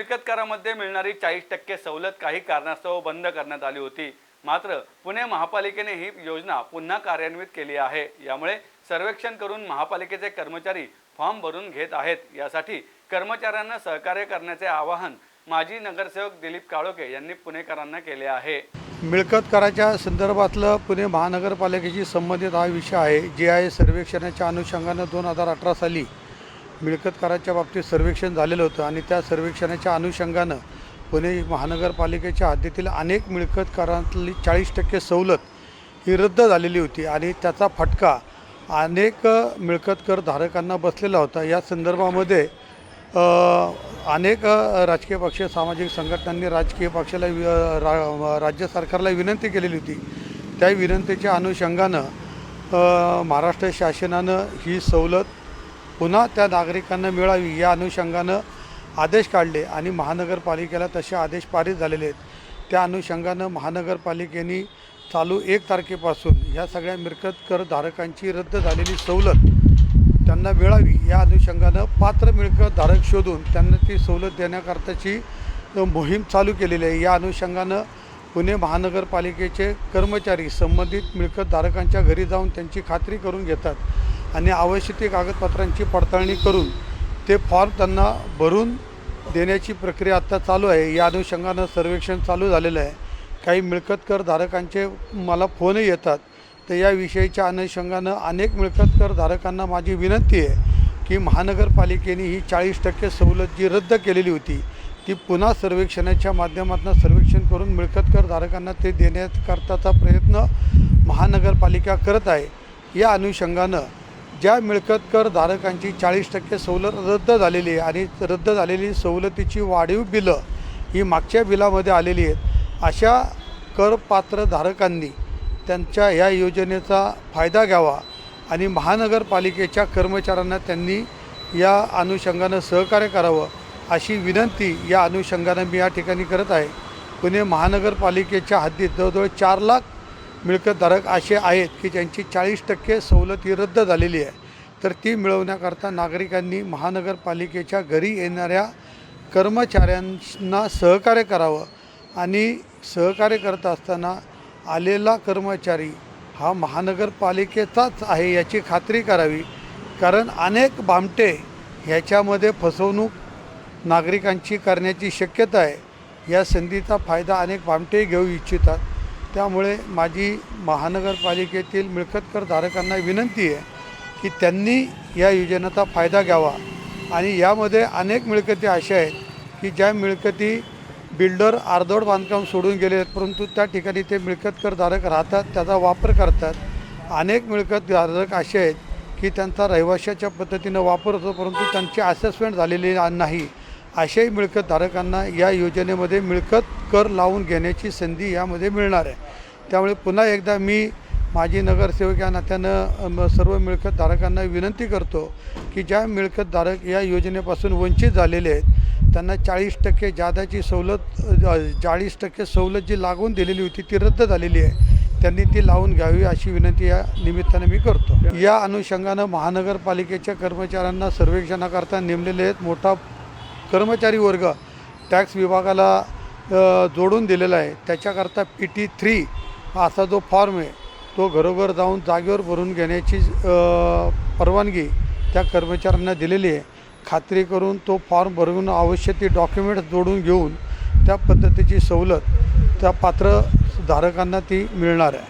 मिळकत करामध्ये मिळणारी चाळीस टक्के सवलत काही कारणास्तव बंद करण्यात आली होती. मात्र पुणे महापालिकेने ही योजना पुन्हा कार्यान्वित केली आहे. यामुळे सर्वेक्षण करून महापालिकेचे कर्मचारी फॉर्म भरून घेत आहेत. यासाठी कर्मचाऱ्यांना सहकार्य करण्याचे आवाहन माजी नगरसेवक दिलीप काळोके यांनी पुणेकरांना केले आहे. मिळकत कराच्या संदर्भातलं पुणे महानगरपालिकेशी संबंधित हा विषय आहे. जे आहे सर्वेक्षणाच्या अनुषंगानं दोन हजार अठरा साली मिळकतकाराच्या बाबतीत सर्वेक्षण झालेलं होतं आणि त्या सर्वेक्षणाच्या अनुषंगानं पुणे महानगरपालिकेच्या हद्दीतील अनेक मिळकतकारांतली चाळीस टक्के सवलत ही रद्द झालेली होती आणि त्याचा फटका अनेक मिळकतकर धारकांना बसलेला होता. या संदर्भामध्ये अनेक राजकीय पक्ष सामाजिक संघटनांनी राजकीय पक्षाला वि- रा राज्य सरकारला विनंती केलेली होती. त्या विनंतीच्या अनुषंगानं महाराष्ट्र शासनानं ही सवलत पुन्हा त्या नागरिकांना मिळावी या अनुषंगानं आदेश काढले आणि महानगरपालिकेला तसे आदेश पारित झालेले आहेत. त्या अनुषंगानं महानगरपालिकेने चालू एक तारखेपासून ह्या सगळ्या मिळकत करधारकांची रद्द झालेली सवलत त्यांना मिळावी या अनुषंगानं पात्र मिळकत धारक शोधून त्यांना ती सवलत देण्याकरताची मोहीम चालू केलेली आहे. या अनुषंगानं पुणे महानगरपालिकेचे कर्मचारी संबंधित मिळकतधारकांच्या घरी जाऊन त्यांची खात्री करून घेतात. आणि आवश्यक ती कागदपत्रांची पडताळणी करून ते फॉर्म त्यांना भरून देण्याची प्रक्रिया आत्ता चालू आहे. या अनुषंगानं सर्वेक्षण चालू झालेलं आहे. काही मिळकतकरधारकांचे धारकांचे मला फोनही येतात. तर या विषयीच्या अनुषंगानं अनेक मिळकतकरधारकांना धारकांना माझी विनंती आहे की महानगरपालिकेने ही चाळीस टक्के सवलत जी रद्द केलेली होती ती पुन्हा सर्वेक्षणाच्या माध्यमातून सर्वेक्षण करून मिळकतकरधारकांना धारकांना ते देण्याकरताचा प्रयत्न महानगरपालिका करत आहे. या अनुषंगानं ज्या मिळकत कर धारकांची चाळीस टक्के सवलत रद्द झालेली आहे आणि रद्द झालेली सवलतीची वाढीव बिलं ही मागच्या बिलामध्ये आलेली आहेत अशा करपात्र धारकांनी त्यांच्या ह्या योजनेचा फायदा घ्यावा आणि महानगरपालिकेच्या कर्मचाऱ्यांना त्यांनी या अनुषंगानं सहकार्य करावं अशी विनंती या अनुषंगानं मी या ठिकाणी करत आहे. पुणे महानगरपालिकेच्या हद्दीत जवळजवळ चार लाख मिळकतधारक असे आहेत की ज्यांची चाळीस टक्के सवलत ही रद्द झालेली आहे तर ती मिळवण्याकरता नागरिकांनी महानगरपालिकेच्या घरी येणाऱ्या कर्मचाऱ्यांना सहकार्य करावं आणि सहकार्य करत असताना आलेला कर्मचारी हा महानगरपालिकेचाच आहे याची खात्री करावी कारण अनेक भामटे ह्याच्यामध्ये फसवणूक नागरिकांची करण्याची शक्यता आहे. या संधीचा फायदा अनेक भामटे घेऊ इच्छितात. त्यामुळे माझी महानगरपालिकेतील मिळकतकरधारकांना धारकांना विनंती आहे की त्यांनी या योजनेचा फायदा घ्यावा. आणि यामध्ये अनेक मिळकती अशा आहेत की ज्या मिळकती बिल्डर अर्धवट बांधकाम सोडून गेले आहेत परंतु त्या ठिकाणी ते मिळकतकरधारक धारक राहतात त्याचा वापर करतात. अनेक मिळकत धारक असे आहेत की त्यांचा रहिवाशाच्या पद्धतीनं वापर होतो परंतु त्यांची असेसमेंट झालेली नाही. अशाही मिळकतधारकांना या योजनेमध्ये मिळकत कर लावून घेण्याची संधी यामध्ये मिळणार आहे. त्यामुळे पुन्हा एकदा मी माजी नगरसेवक या नात्यानं सर्व मिळकतधारकांना विनंती करतो की ज्या मिळकतधारक या योजनेपासून वंचित झालेले आहेत त्यांना चाळीस टक्के जादाची सवलत चाळीस टक्के सवलत जी लागून दिलेली होती ती रद्द झालेली आहे. त्यांनी ती लावून घ्यावी अशी विनंती या निमित्तानं मी करतो. या अनुषंगानं महानगरपालिकेच्या कर्मचाऱ्यांना सर्वेक्षणाकरता नेमलेले आहेत मोठा कर्मचारी वर्ग टॅक्स विभागाला जोडून दिलेला आहे. त्याच्याकरता पी टी थ्री असा जो फॉर्म आहे तो घरोघर जाऊन जागेवर भरून घेण्याची परवानगी त्या कर्मचाऱ्यांना दिलेली आहे. खात्री करून तो फॉर्म भरून आवश्यक ती डॉक्युमेंट्स जोडून घेऊन त्या पद्धतीची सवलत त्या पात्र धारकांना ती मिळणार आहे.